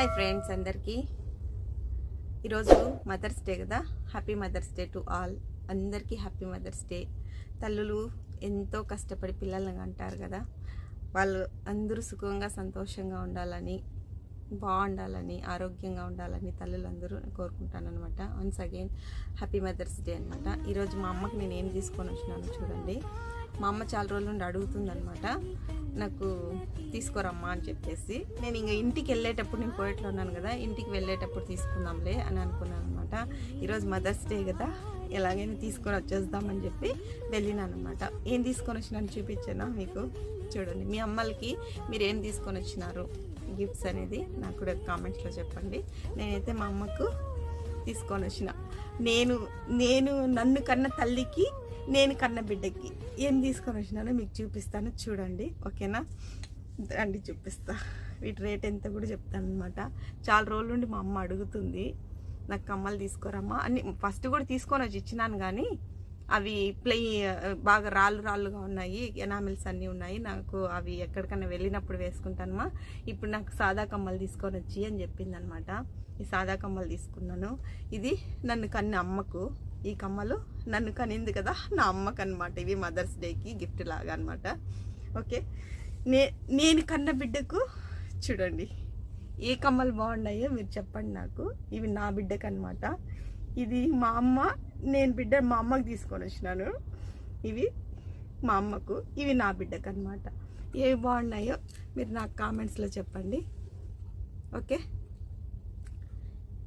Hi friends అందరికీ. ఈరోజు mother's day కదా. Happy mother's day to all అందరికీ హ్యాపీ మదర్స్ డే తల్లులు ఎంతో కష్టపడి పిల్లల్ని అంటారు కదా. వాళ్ళు అందరూ సుఖంగా సంతోషంగా ఉండాలని బాగుండాలని ఆరోగ్యంగా ఉండాలని తల్లులందరూ కోరుకుంటాను అనమాట once again happy mother's day అనమాట ఈరోజు మా అమ్మకి నేను ఏం తీసుకొని వచ్చినాను చూడండి. మా అమ్మ చాలా రోజుల నుండి అడుగుతుందనమాట నాకు తీసుకురమ్మా అని చెప్పేసి. నేను ఇంకా ఇంటికి వెళ్ళేటప్పుడు నేను కోయట్లో ఉన్నాను కదా ఇంటికి వెళ్ళేటప్పుడు తీసుకుందాంలే అని అనుకున్నాను అనమాట ఈరోజు మదర్స్ డే కదా ఎలాగైనా తీసుకొని వచ్చేద్దామని చెప్పి వెళ్ళినాను అనమాట ఏం తీసుకొని వచ్చినాను చూపించానా మీకు? చూడండి మీ అమ్మలకి మీరు ఏం తీసుకొని వచ్చినారు? గిఫ్ట్స్ అనేది నాకు కూడా కామెంట్స్లో చెప్పండి. నేనైతే మా అమ్మకు తీసుకొని వచ్చిన. నేను నేను నన్ను కన్న తల్లికి నేను కన్న బిడ్డకి ఏం తీసుకొని వచ్చినానో మీకు చూపిస్తాను. చూడండి ఓకేనా? రండి చూపిస్తా. వీటి రేట్ ఎంత కూడా చెప్తాను అనమాట చాలా రోజుల నుండి మా అమ్మ అడుగుతుంది నాకు కమ్మలు తీసుకోరమ్మా అని. ఫస్ట్ కూడా తీసుకొని వచ్చి ఇచ్చినాను కానీ అవి ప్లే బాగా రాళ్ళు రాళ్ళుగా ఉన్నాయి. ఎనామిల్స్ అన్నీ ఉన్నాయి. నాకు అవి ఎక్కడికైనా వెళ్ళినప్పుడు వేసుకుంటానమ్మా. ఇప్పుడు నాకు సాదా కమ్మలు తీసుకొని వచ్చి అని చెప్పింది అనమాట ఈ సాదా కమ్మలు తీసుకున్నాను. ఇది నన్ను కన్న అమ్మకు. ఈ కమ్మలు నన్ను కనింది కదా నా అమ్మకు అనమాట ఇవి మదర్స్ డేకి గిఫ్ట్ లాగా అనమాట ఓకే? నే నేను కన్న బిడ్డకు చూడండి. ఏ కమ్మలు బాగున్నాయో మీరు చెప్పండి నాకు. ఇవి నా బిడ్డకు అనమాట ఇది మా అమ్మ నేను బిడ్డ మా అమ్మకి తీసుకొని వచ్చినాను. ఇవి మా అమ్మకు ఇవి నా బిడ్డకు అనమాట ఏవి బాగున్నాయో మీరు నాకు కామెంట్స్లో చెప్పండి. ఓకే?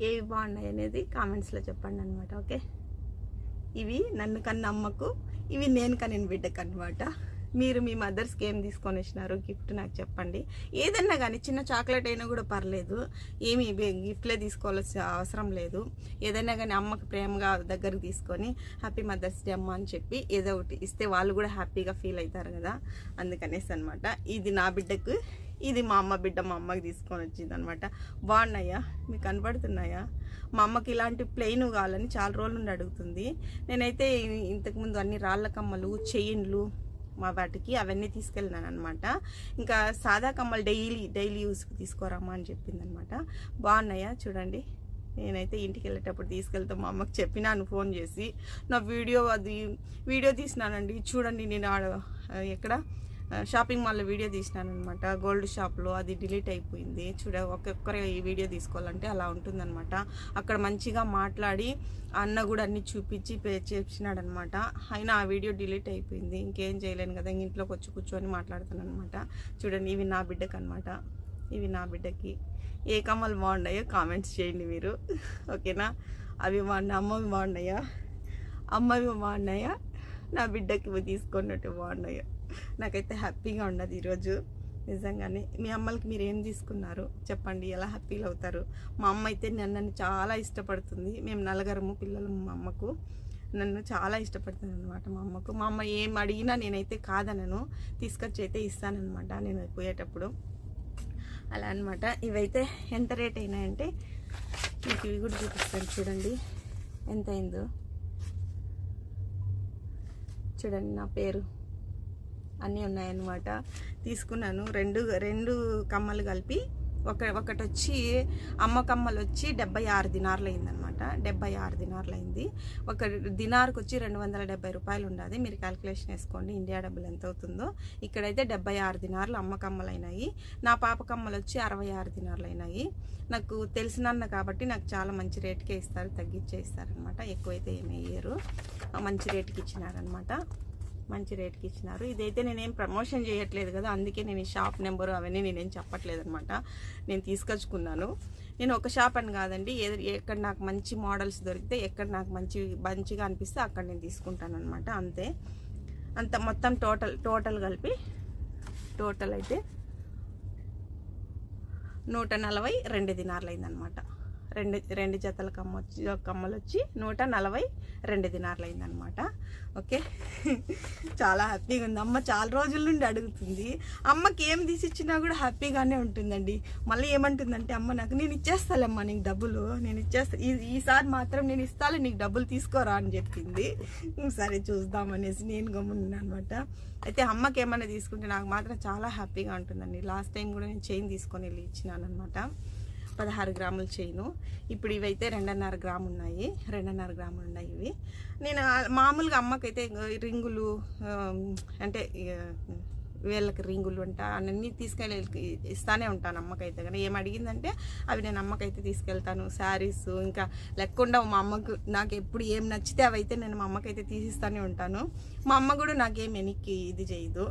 ఏవి బాగున్నాయి అనేది కామెంట్స్లో చెప్పండి అనమాట ఓకే? ఇవి నన్ను కన్న అమ్మకు ఇవి నేను కనిన బిడ్డకు అనమాట మీరు మీ మదర్స్కి ఏం తీసుకొని వచ్చినారు గిఫ్ట్ నాకు చెప్పండి. ఏదన్నా కానీ చిన్న చాక్లెట్ అయినా కూడా పర్లేదు. ఏమి గిఫ్ట్లే తీసుకోవాల్సిన అవసరం లేదు. ఏదైనా కానీ అమ్మకి ప్రేమగా దగ్గరకు తీసుకొని హ్యాపీ మదర్స్ డే అమ్మ అని చెప్పి ఏదో ఒకటి ఇస్తే వాళ్ళు కూడా హ్యాపీగా ఫీల్ అవుతారు కదా. అందుకనేసి అనమాట ఇది నా బిడ్డకు ఇది మా అమ్మ బిడ్డ మా అమ్మకి తీసుకొని వచ్చింది అనమాట బాగున్నాయా? మీకు కనపడుతున్నాయా మా అమ్మకి ఇలాంటి ప్లెయిన్ కావాలని చాలా రోజుల నుండి అడుగుతుంది. నేనైతే ఇంతకుముందు అన్ని రాళ్ళ కమ్మలు చైన్లు మా వాటికి అవన్నీ తీసుకెళ్ళినాను అనమాట ఇంకా సాదా కమ్మలు డైలీ డైలీ యూస్కి తీసుకోరామా అని చెప్పింది అనమాట బాగున్నాయా? చూడండి. నేనైతే ఇంటికి వెళ్ళేటప్పుడు తీసుకెళ్తాం మా అమ్మకి చెప్పినాను ఫోన్ చేసి నా వీడియో అది వీడియో తీసినానండి. చూడండి నేను ఆడ ఎక్కడ? షాపింగ్ మాల్లో వీడియో తీసినాను అనమాట గోల్డ్ షాప్లో అది డిలీట్ అయిపోయింది. చూడ ఒక్కొక్కరే ఈ వీడియో తీసుకోవాలంటే అలా ఉంటుందన్నమాట. అక్కడ మంచిగా మాట్లాడి అన్న కూడా అన్ని చూపించి పే చేసినాడు అనమాట అయినా ఆ వీడియో డిలీట్ అయిపోయింది. ఇంకేం చేయలేను కదా ఇంట్లోకి వచ్చి కూర్చొని మాట్లాడుతాను అనమాట చూడండి ఇవి నా బిడ్డకు అనమాట ఇవి నా బిడ్డకి. ఏ కమ్మలు బాగున్నాయో కామెంట్స్ చేయండి మీరు. ఓకేనా? అవి బాగున్నాయి? అమ్మవి బాగున్నాయా? అమ్మవి బాగున్నాయా? నా బిడ్డకి ఇవి తీసుకున్నట్టు బాగున్నాయో? నాకైతే హ్యాపీగా ఉండదు ఈరోజు. నిజంగానే. మీ అమ్మలకి మీరు ఏం తీసుకున్నారు? చెప్పండి ఎలా హ్యాపీలు అవుతారు? మా అమ్మ అయితే నన్ను చాలా ఇష్టపడుతుంది. మేము నలుగురము పిల్లలు మా అమ్మకు. నన్ను చాలా ఇష్టపడుతుంది అనమాట మా అమ్మకు. మా అమ్మ ఏం అడిగినా నేనైతే కాదనను. తీసుకొచ్చి అయితే ఇస్తానమాట నేను పోయేటప్పుడు. అలా అనమాట ఇవైతే ఎంత రేట్ అయినాయంటే మీకు ఇవి కూడా చూపిస్తాను చూడండి. ఎంత అయిందో. చూడండి నా పేరు. అన్నీ ఉన్నాయన్నమాట. తీసుకున్నాను. రెండు రెండు కమ్మలు కలిపి ఒక ఒకటి వచ్చి అమ్మ కమ్మలు వచ్చి డెబ్బై ఆరు దినార్లు అయిందనమాట డెబ్బై ఆరు దినార్లు అయింది ఒక దినార్కి వచ్చి రెండు వందల డెబ్బై రూపాయలు ఉండాలి మీరు క్యాలిక్యులేషన్ వేసుకోండి ఇండియా డబ్బులు ఎంత అవుతుందో ఇక్కడైతే డెబ్బై ఆరు దినార్లు అమ్మ కమ్మలు అయినాయి నా పాప కమ్మలు వచ్చి అరవై ఆరు దినార్లు అయినాయి నాకు తెలిసినన్న కాబట్టి నాకు చాలా మంచి రేటుకే ఇస్తారు తగ్గించే ఇస్తారనమాట ఎక్కువైతే ఏమి వేయరు మంచి రేటుకి ఇచ్చినారనమాట మంచి రేట్కి ఇచ్చినారు. ఇదైతే నేనేం ప్రమోషన్ చేయట్లేదు కదా అందుకే నేను ఈ షాప్ నెంబరు అవన్నీ నేనేం చెప్పట్లేదు అనమాట నేను తీసుకొచ్చుకున్నాను. నేను ఒక షాప్ అని కాదండి ఏది ఎక్కడ నాకు మంచి మోడల్స్ దొరికితే ఎక్కడ నాకు మంచి మంచిగా అనిపిస్తే అక్కడ నేను తీసుకుంటాను అనమాట అంతే. అంత మొత్తం టోటల్ టోటల్ కలిపి టోటల్ అయితే నూట నలభై రెండు దినార్లు అయిందనమాట రెండు రెండు జతల కమ్మ వచ్చి కమ్మలు వచ్చి నూట నలభై రెండు దినార్లు అయిందనమాట ఓకే? చాలా హ్యాపీగా ఉంది. అమ్మ చాలా రోజుల నుండి అడుగుతుంది. అమ్మకి ఏం తీసిచ్చినా కూడా హ్యాపీగానే ఉంటుందండి. మళ్ళీ ఏమంటుందంటే అమ్మ నాకు నేను ఇచ్చేస్తాలేమ్మా నీకు డబ్బులు. నేను ఇచ్చేస్తా ఈ ఈసారి మాత్రం నేను ఇస్తాను నీకు డబ్బులు తీసుకోరా అని చెప్పింది. సరే చూద్దామనేసి నేను గమ్మున్నాను అనమాట అయితే అమ్మకి ఏమైనా తీసుకుంటే నాకు మాత్రం చాలా హ్యాపీగా ఉంటుందండి. లాస్ట్ టైం కూడా నేను చైన్ తీసుకొని వెళ్ళి ఇచ్చినాను అనమాట పదహారు గ్రాముల చైను. ఇప్పుడు ఇవైతే రెండున్నర గ్రాము ఉన్నాయి రెండున్నర గ్రాములు ఉన్నాయి ఇవి. నేను మామూలుగా అమ్మకైతే రింగులు అంటే వీళ్ళకి రింగులు అంట అన్నీ తీసుకెళ్ళి ఇస్తానే ఉంటాను అమ్మకైతే. కానీ ఏం అడిగిందంటే అవి నేను అమ్మకైతే తీసుకెళ్తాను శారీస్ ఇంకా లేకుండా మా అమ్మకు. నాకు ఎప్పుడు ఏం నచ్చితే అవైతే నేను మా అమ్మకైతే తీసిస్తానే ఉంటాను. మా అమ్మ కూడా నాకేం వెనక్కి ఇది చేయదు.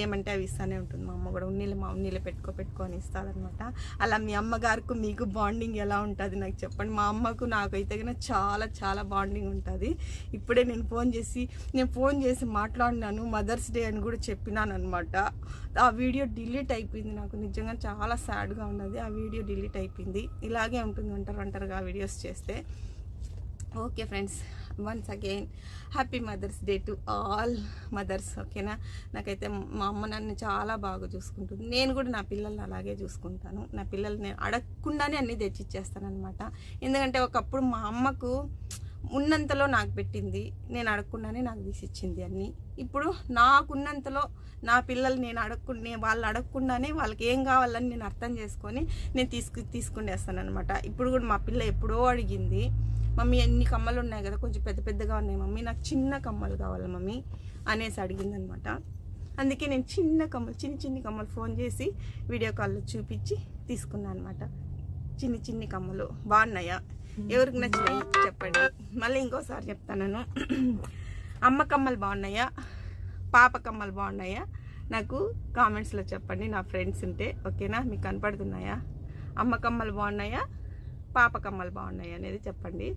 ఏమంటే అవి ఇస్తానే ఉంటుంది. మా అమ్మ కూడా ఉన్నీళ్ళు మా ఉన్నీళ్ళు పెట్టుకో పెట్టుకో అని ఇస్తాదనమాట అలా మీ అమ్మగారికి మీకు బాండింగ్ ఎలా ఉంటుంది నాకు చెప్పండి. మా అమ్మకు నాకైతే కన్నా చాలా చాలా బాండింగ్ ఉంటుంది. ఇప్పుడే నేను ఫోన్ చేసి నేను ఫోన్ చేసి మాట్లాడినాను మదర్స్ డే అని కూడా చెప్పినాను అనమాట ఆ వీడియో డిలీట్ అయిపోయింది నాకు. నిజంగా చాలా సాడ్గా ఉన్నది. ఆ వీడియో డిలీట్ అయిపోయింది. ఇలాగే ఉంటుంది ఒంటరి ఒంటరిగా వీడియోస్ చేస్తే. Okay friends once again happy mother's day to all mothers ఓకేనా? నాకైతే మా అమ్మ నన్ను చాలా బాగా చూసుకుంటుంది. నేను కూడా నా పిల్లల్ని అలాగే చూసుకుంటాను. నా పిల్లల్ని నేను అడగకుండానే అన్నీ తెచ్చిచ్చేస్తాను అనమాట ఎందుకంటే ఒకప్పుడు మా అమ్మకు ఉన్నంతలో నాకు పెట్టింది. నేను అడగకుండానే నాకు తీసిచ్చింది అన్నీ. ఇప్పుడు నాకున్నంతలో నా పిల్లలు నేను అడగకుండా వాళ్ళు అడగకుండానే వాళ్ళకి ఏం కావాలని నేను అర్థం చేసుకొని నేను తీసుకు తీసుకుండేస్తాను అనమాట ఇప్పుడు కూడా మా పిల్ల ఎప్పుడో అడిగింది మమ్మీ ఎన్ని కమ్మలు ఉన్నాయి కదా కొంచెం పెద్ద పెద్దగా ఉన్నాయి మమ్మీ నాకు చిన్న కమ్మలు కావాలి మమ్మీ? అనేసి అడిగిందనమాట అందుకే నేను చిన్న కమ్మలు చిన్ని చిన్ని కమ్మలు ఫోన్ చేసి వీడియో కాల్లో చూపించి తీసుకున్నాను అనమాట చిన్ని చిన్ని కమ్మలు. బాగున్నాయా? ఎవరికి నచ్చినాయి చెప్పండి. మళ్ళీ ఇంకోసారి చెప్తాను అమ్మ కమ్మలు బాగున్నాయా? పాప కమ్మలు బాగున్నాయా? నాకు కామెంట్స్లో చెప్పండి నా ఫ్రెండ్స్ ఉంటే. ఓకేనా? మీకు కనపడుతున్నాయా? అమ్మ కమ్మలు బాగున్నాయా? పాప కమ్మలు బాగున్నాయా అనేది చెప్పండి.